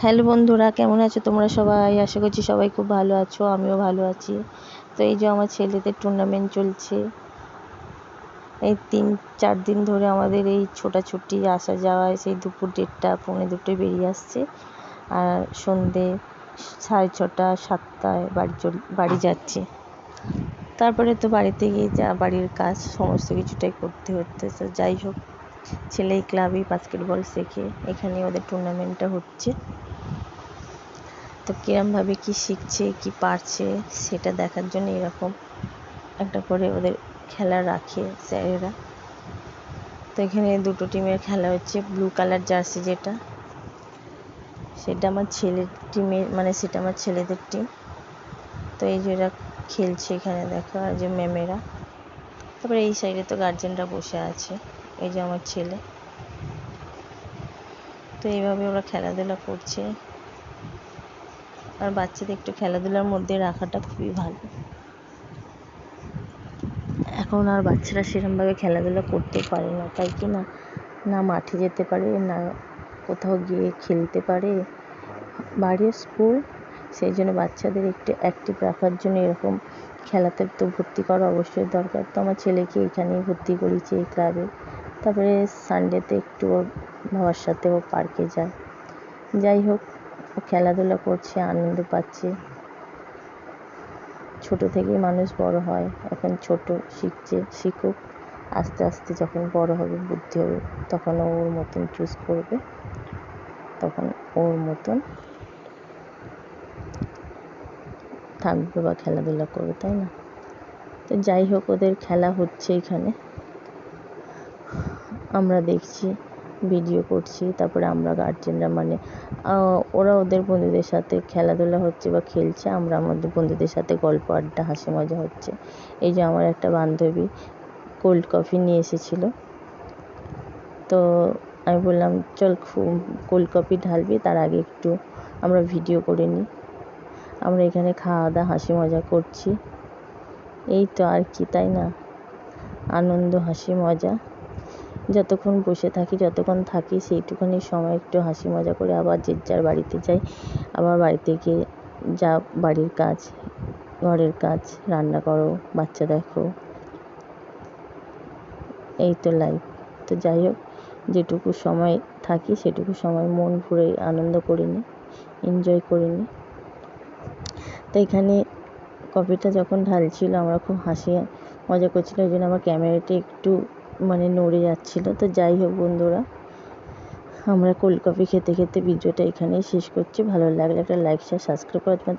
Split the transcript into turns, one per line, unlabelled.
Hello বন্ধুরা, কেমন আছো তোমরা সবাই? আশা করছি সবাই খুব ভালো আছো, আমিও ভালো আছি। তো এই যে আমার ছেলেদের টুর্নামেন্ট চলছে। এই তিন, চার দিন ধরে আমাদের এই ছোটাছুটি, আসা যাওয়ায় সেই দুপুর দেড়টা, পৌনে দুটোয় বেরিয়ে আসছে। আর সন্ধে সাড়ে ছটা, সাতটায় বাড়ি চল, বাড়ি যাচ্ছে। তারপরে তো বাড়িতে গিয়ে যা, বাড়ির কাজ, সমস্ত কিছুটাই করতে হচ্ছে। তো যাই হোক, ছেলে এই ক্লাবেই বাস্কেটবল শেখে। এখানে ওদের টুর্নামেন্টটা হচ্ছে। তো কীরমভাবে কী শিখছে, কী পারছে, সেটা দেখার জন্য এরকম একটা করে ওদের খেলা রাখে স্যারেরা। তো এখানে দুটো টিমের খেলা হচ্ছে ব্লু কালার জার্সি যেটা, সেটা আমার ছেলের টিমের মানে সেটা আমার ছেলেদের টিম তো এই যে এরা খেলছে এখানে, দেখো, আর যে ম্যামেরা। তারপরে এই সাইডে তো গার্জেনরা বসে আছে, এই যে আমার ছেলে। তো এইভাবে ওরা খেলাধুলা করছে। আর বাচ্চাদের একটু খেলাধুলার মধ্যে রাখাটা খুবই ভালো। এখন আর বাচ্চারা সেরকমভাবে খেলাধুলা করতে পারে না। তাই কি না না মাঠে যেতে পারে, না কোথাও গিয়ে খেলতে পারে। বাড়ির স্কুল, সেই জন্য বাচ্চাদের একটু অ্যাক্টিভ রাখার জন্য এরকম খেলাতে তো ভর্তি করা অবশ্যই দরকার। তো আমার ছেলেকে এখানেই ভর্তি করেছি এই ক্লাবে তারপরে সানডেতে একটু ওর বাবার সাথে ও পার্কে যায়। যাই হোক খেলাধুলা করছে, আনন্দ পাচ্ছে। ছোট থেকেই মানুষ বড় হয়, এখন ছোট শিখছে, শিখুক। আস্তে আস্তে যখন বড় হবে, বুদ্ধি হবে, তখন ও ওর মতন চুজ করবে। তখন ওর মতন থাকবে বা খেলাধুলা করবে, তাই না? তো যাই হোক, ওদের খেলা হচ্ছে এখানে। আমরা দেখছি ভিডিও করছি, তারপরে আমরা গার্জেনরা মানে ওরা ওদের বন্ধুদের সাথে খেলাধুলা হচ্ছে বা খেলছে, আমরা আমাদের বন্ধুদের সাথে গল্প আড্ডা, হাসি মজা হচ্ছে। এই যে আমার একটা বান্ধবী কোল্ড কফি নিয়ে এসেছিল। তো আমি বললাম, চল কোল্ড কফি ঢালবি, তার আগে একটু আমরা ভিডিও করে নিই। আমরা এখানে খাওয়া দাওয়া, হাসি মজা করছি। এই তো আর কি, তাই না? আনন্দ, হাসি, মজা। যতক্ষণ বসে থাকি, যতক্ষণ থাকি, সেইটুখানি সময় একটু হাসি মজা করে আবার যে যার বাড়িতে যাই, আবার বাড়িতে গিয়ে যা বাড়ির কাজ, ঘরের কাজ, রান্না করো, বাচ্চা দেখো। এই তো লাইফ তো যাই হোক, যেটুকু সময় থাকি, সেটুকু সময় মন ভরে আনন্দ করে নিই এনজয় করে নিই তো এখানে কফিটা যখন ঢালছিল, আমরা খুব হাসি মজা করছিল ওই জন্য আমার ক্যামেরাটা একটু মানে নড়ে যাচ্ছিল। তো যাই হোক বন্ধুরা, আমরা কোল্ড কফি খেতে খেতে ভিডিওটা এখানেই শেষ করছি। ভালো লাগলে একটা লাইক শেয়ার সাবস্ক্রাইব করার জন্য